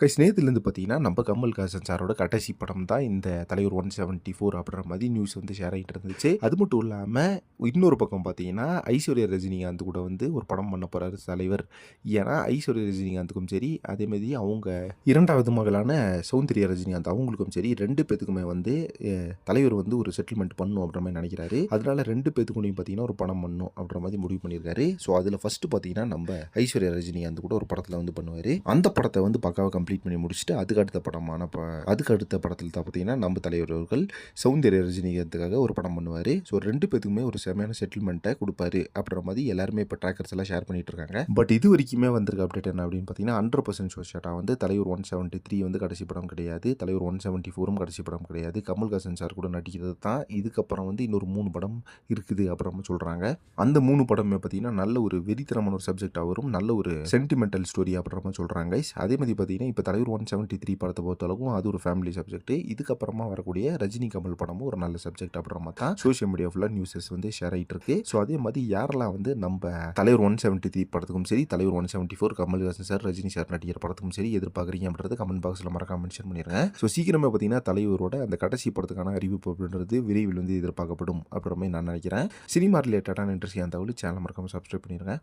Guys நேத்துலேருந்து பார்த்தீங்கன்னா நம்ம கமல்ஹாசன் சாரோட கடைசி படம் தான் இந்த தலைவர் ஒன் செவன்ட்டி ஃபோர் அப்படின்ற மாதிரி நியூஸ் வந்து ஷேர் ஆகிட்டு இருந்துச்சு. அது மட்டும் இல்லாமல் இன்னொரு பக்கம் பார்த்தீங்கன்னா ஐஸ்வர்யா ரஜினிகாந்த் கூட வந்து ஒரு படம் பண்ண போகிறாரு தலைவர். ஏன்னா ஐஸ்வர்யா ரஜினிகாந்துக்கும் சரி அதேமாதிரி அவங்க இரண்டாவது மகளான சௌந்தர்யா ரஜினிகாந்த் அவங்களுக்கும் சரி ரெண்டு பேத்துக்குமே வந்து தலைவர் வந்து ஒரு செட்டில்மெண்ட் பண்ணும் அப்படின்ற மாதிரி நினைக்கிறாரு. அதனால ரெண்டு பேத்துக்குள்ளையும் பார்த்தீங்கன்னா ஒரு படம் பண்ணும் அப்படின்ற மாதிரி முடிவு பண்ணியிருக்காரு. ஸோ அதில் ஃபஸ்ட்டு பார்த்தீங்கன்னா நம்ம ஐஸ்வர்யா ரஜினிகாந்த் கூட ஒரு படத்தில் வந்து பண்ணுவார். அந்த படத்தை வந்து பக்காவாக கம்ப்ளீட் பண்ணி முடிச்சுட்டு அதுக்கு அடுத்த படமான ப அதுக்கு அடுத்த படத்தில் தான் பார்த்தீங்கன்னா நம்ம தலைவர் அவர்கள் சௌந்தர்ய ரஜினிகாந்துக்காக ஒரு படம் பண்ணுவார். ஸோ ரெண்டு பேத்துக்குமே ஒரு செமையான செட்டில்மெண்ட்டை கொடுப்பாரு அப்படின்ற மாதிரி எல்லாருமே இப்போ ட்ராக்கர்ஸ் எல்லாம் ஷேர் பண்ணிட்டு இருக்காங்க. பட் இது வரைக்குமே வந்திருக்க அப்டேட் என்ன அப்படின்னு பார்த்தீங்கன்னா ஹண்ட்ரட் பர்சன்ட் ஷோஷாட்டா வந்து தலைவர் ஒன் செவன்ட்டி த்ரீ வந்து கடைசி படம் கிடையாது. தலைவர் ஒன் செவன்ட்டி ஃபோரும் கடைசி படம் கிடையாது. கமல்ஹாசன் சார் கூட நடிக்கிறது தான். இதுக்கப்புறம் வந்து இன்னொரு மூணு படம் இருக்குது அப்புறமா சொல்கிறாங்க அந்த மூணு படமே பார்த்தீங்கன்னா நல்ல ஒரு வெறித்தனமான ஒரு சப்ஜெக்டாக வரும். நல்ல ஒரு சென்டிமெண்டல் ஸ்டோரி அப்படின்ற மாதிரி சொல்கிறாங்க அதே மாதிரி பார்த்தீங்கன்னா இப்போ தலைவர் ஒன் செவன்ட்டி த்ரீ படத்தை பொறுத்தளவுக்கும் அது ஒரு ஃபேமிலி சப்ஜெக்ட் இதுக்கப்புறமா வரக்கூடிய ரஜினி கமல் படமும் ஒரு நல்ல சப்ஜெக்ட் அப்படின்ற மாதிரி தான் சோஷியல் மீடியா ஃபுல்லாக நியூஸஸ் வந்து ஷேர் ஆகிட்டு இருக்கு. ஸோ அதே மாதிரி யாரெல்லாம் வந்து நம்ம தலைவர் ஒன் செவன்ட்டி த்ரீ படத்துக்கும் சரி தலைவர் one seventy four Kamal Haasan sir Rajini sir நடிகர் படத்துக்கும் சரி எதிர்பார்க்குறீங்க அப்படின்றது கமெண்ட் பாக்ஸில் மறக்காம மென்ஷன் பண்ணிடுங்க ஸோ சீக்கிரமே பார்த்தீங்கன்னா தலைவரோட அந்த கடைசி படத்துக்கான அறிவிப்பு அப்படின்றது விரைவில் வந்து எதிர்பார்க்கப்படும் அப்படின்ற மாதிரி நான் நினைக்கிறேன். சினிமா ரிலேட்டடான இன்ட்ரெஸ்டியான தகவல் சேனல் மறக்காம சப்ஸ்கிரைப் பண்ணிடுங்க